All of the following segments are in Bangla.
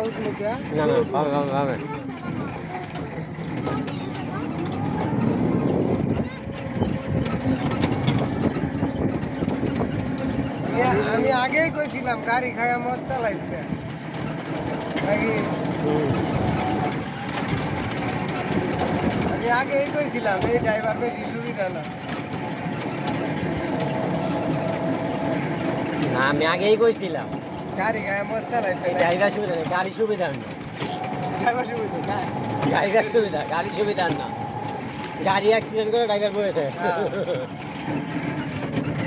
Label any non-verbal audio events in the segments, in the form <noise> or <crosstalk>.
উঠল কে না না বামে বামে আমি- আমি আগেই কইছিলাম, গাড়ি খায়া মদ চালাইছে নাকি হুম। আমি আগেই কইছিলাম এই ড্রাইভার বেশি সুবিধা না। না আমি আগেই কইছিলাম। গাড়ি খায়া মদ চালাইছে ড্রাইভার সুবিধা নেই গাড়ি সুবিধা না ড্রাইভার সুবিধা? ড্রাইভার সুবিধা গাড়ি সুবিধা না। গাড়ি অ্যাক্সিডেন্ট করে ড্রাইভার বয়ে থাকে হ্যাঁ।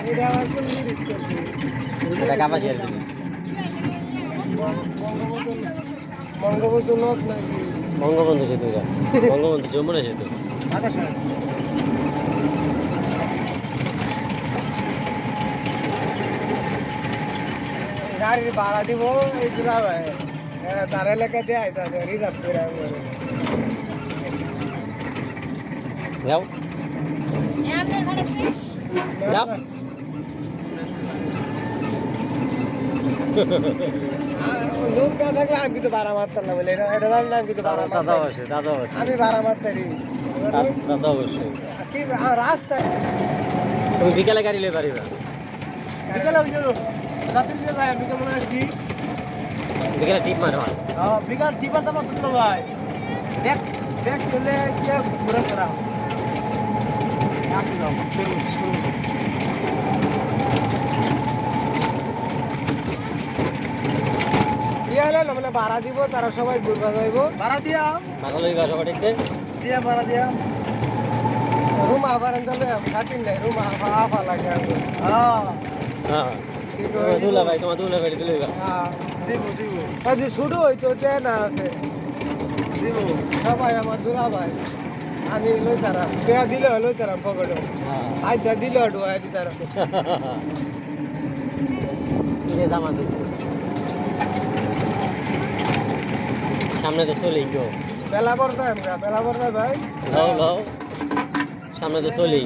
এটা আমার কোন জিনিস করছে? এটা কাপাসিয়ার জিনিস। বঙ্গবন্ধু বঙ্গবন্ধু নদ নাকি? বঙ্গবন্ধু সেতু এটা বঙ্গবন্ধু যমুনা সেতু। গাড়ির ভাড়া দিব এই তার এলাকা দিয়ে আইতাছে রিজার্ভ করে যাও। যাও। <laughs> <laughs> লোক না থাকলে আমি কিন্তু ভাড়া মারতাম না বলে। এটা এটা জানি না আমি কিন্তু ভাড়া দাদা অবশ্যই দাদা অবশ্যই। আমি ভাড়া মারতারি দাদা অবশ্যই। রাস্তায় তুমি বিকালে গাড়ি লই পারিবা বিকেলে ওই যে রাতের দিকে যায় বিকেল মনে হয় কি বিকালে টিপ মারবা বিকাল টিপার দাম কত ভাই। দেখ দেখ চলে কি ঘুরে করা আসি যাও চলুন চলুন ইয়ে হলে না মানে ভাড়া দিব তারা সবাই ঘুরবা যাইব। ভাড়া দিয়া মাথা লইবা সবার দেখতে? দিয়া ভাড়া দিয়া রুম আবার আনতে খাটিন নাই রুম আফা লাগে হ্যাঁ। হ্যাঁ দুলা ভাই তোমার দুলা ভাই লইবা হ্যাঁ। দিব দিব। আজ শুরু হইতো দেন আছে। দিব। সবাই আমার দুলা ভাই। আমি লই তারা পেয়া দিলে লই তারা পকেটে। হ্যাঁ। আজ দিলে ডুয়াই দি তারা। <laughs> জামা দিচ্ছে সামনে তো চলেই গো। বেলা পড়তাম আমরা বেলা পড়তাম ভাই। লও লও। সামনে তো চলেই।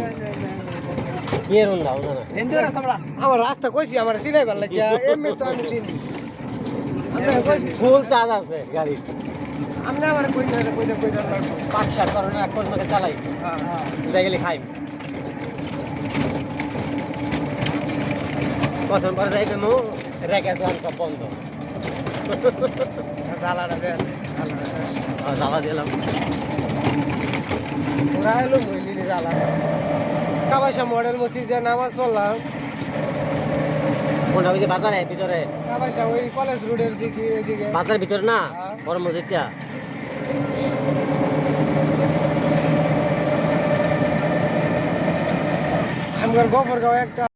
কি এরুন দাও না না হিন্দু রাস্তা বড়া আমার রাস্তা কইছি আমার চিনাই ভালো লাগে এমনি তো আমি চিনি। আমরা ফুল চার্জ আছে গাড়ি। আমরা আমার কই না কই না কই না ষাট কারণে এখন মানে চালাই। হ্যাঁ হ্যাঁ। যাই গেলে খাই প্রথম পরে যাইবে মো রেখে দোকান সব বন্ধ। জ্বালাটা আর জ্বালা দিলাম ওরা এলো মহিলি জ্বালা। কাবাসা মডেল মসজিদে নামাজ পড়লাম। কোনটা? ওই যে বাজারে ভিতরে। কাবাসা ওই কলেজ রোডের দিকে এদিকে বাজারের ভিতরে না? হ্যাঁ। বড় মসজিদটা। আমার গোবরগাঁও একটা